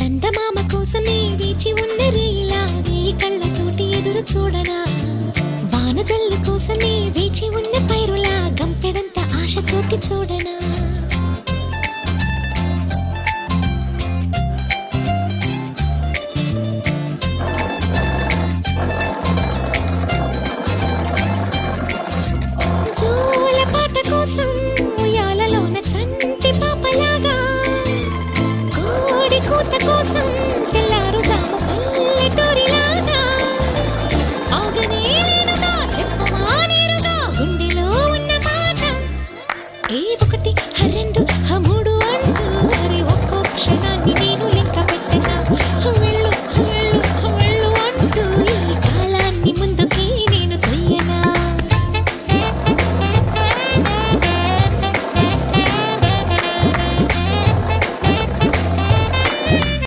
చందమామ కోసమే వేచి ఉన్న రేలా నీ కళ్ళతోటి ఎదురు చూడనా? వానజల్లు కోసమే వేచి ఉన్న పైరులా గంపెడంత ఆశతోటి చూడనా? కోసం ఏ ఒకటి రెండు